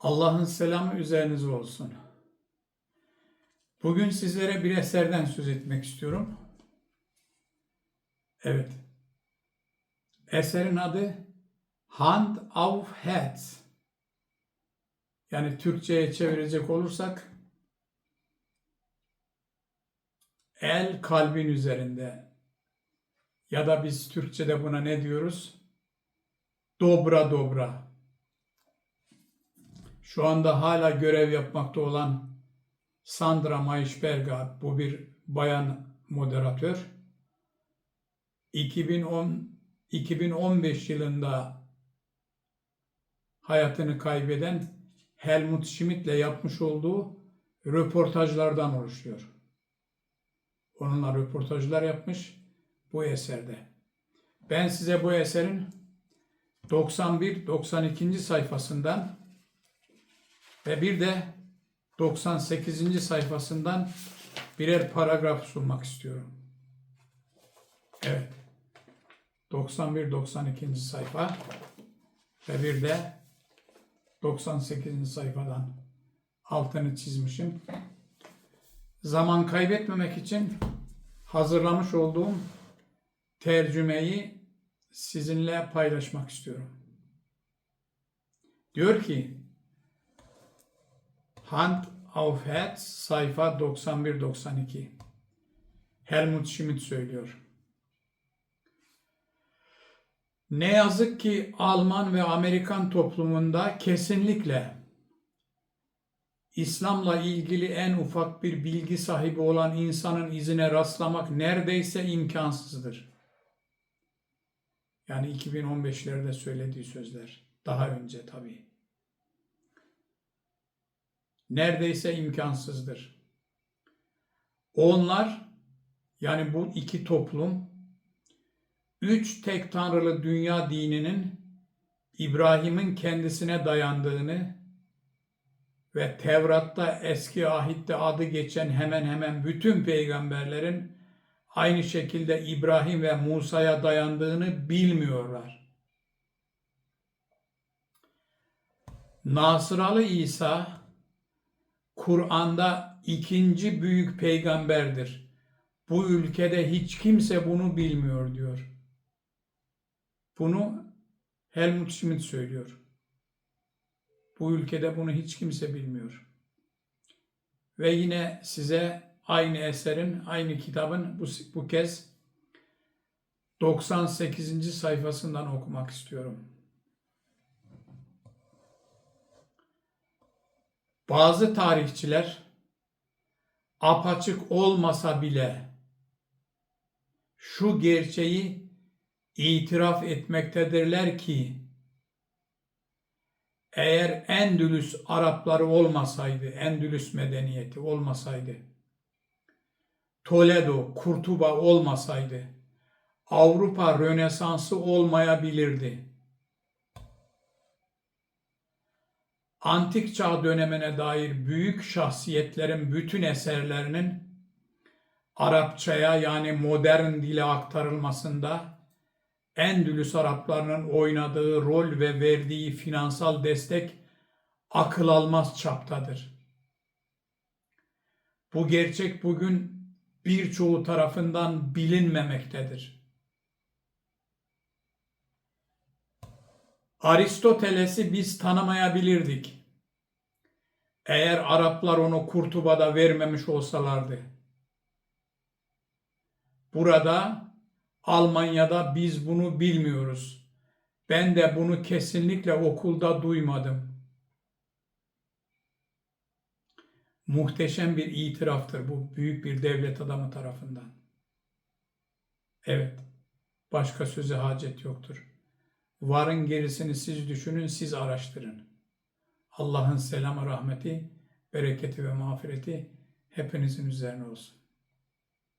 Allah'ın selamı üzerinize olsun. Bugün sizlere bir eserden söz etmek istiyorum. Evet. Eserin adı Hand of Heads. Yani Türkçe'ye çevirecek olursak el kalbin üzerinde ya da biz Türkçe'de buna ne diyoruz? Dobra dobra. Şu anda hala görev yapmakta olan Sandra Maisberga, bu bir bayan moderatör. 2010 2015 yılında hayatını kaybeden Helmut Schmidt'le yapmış olduğu röportajlardan oluşuyor. Onunla röportajlar yapmış bu eserde. Ben size bu eserin 91-92. sayfasından ve bir de 98. sayfasından birer paragraf sunmak istiyorum. Evet. 91-92. sayfa ve bir de 98. sayfadan altını çizmişim. Zaman kaybetmemek için hazırlamış olduğum tercümeyi sizinle paylaşmak istiyorum. Diyor ki Hand auf Herz sayfa 91-92 Helmut Schmidt söylüyor. Ne yazık ki Alman ve Amerikan toplumunda kesinlikle İslam'la ilgili en ufak bir bilgi sahibi olan insanın izine rastlamak neredeyse imkansızdır. Yani 2015'lerde söylediği sözler. Daha önce tabii. Neredeyse imkansızdır. Onlar yani bu iki toplum üç tek tanrılı dünya dininin İbrahim'in kendisine dayandığını ve Tevrat'ta eski ahitte adı geçen hemen hemen bütün peygamberlerin aynı şekilde İbrahim ve Musa'ya dayandığını bilmiyorlar. Nasıralı İsa Kur'an'da ikinci büyük peygamberdir. Bu ülkede hiç kimse bunu bilmiyor diyor. Bunu Helmut Schmidt söylüyor. Bu ülkede bunu hiç kimse bilmiyor. Ve yine size aynı eserin, aynı kitabın bu, bu kez 98. sayfasından okumak istiyorum. Bazı tarihçiler apaçık olmasa bile şu gerçeği itiraf etmektedirler ki eğer Endülüs Arapları olmasaydı, Endülüs medeniyeti olmasaydı, Toledo, Kurtuba olmasaydı, Avrupa Rönesansı olmayabilirdi. Antik çağ dönemine dair büyük şahsiyetlerin bütün eserlerinin Arapçaya yani modern dile aktarılmasında Endülüs Araplarının oynadığı rol ve verdiği finansal destek akıl almaz çaptadır. Bu gerçek bugün birçoğu tarafından bilinmemektedir. Aristoteles'i biz tanımayabilirdik. Eğer Araplar onu Kurtuba'da vermemiş olsalardı. Burada Almanya'da biz bunu bilmiyoruz. Ben de bunu kesinlikle okulda duymadım. Muhteşem bir itiraftır bu büyük bir devlet adamı tarafından. Evet, başka söze hacet yoktur. Varın gerisini siz düşünün, siz araştırın. Allah'ın selamı, rahmeti, bereketi ve mağfireti hepinizin üzerine olsun.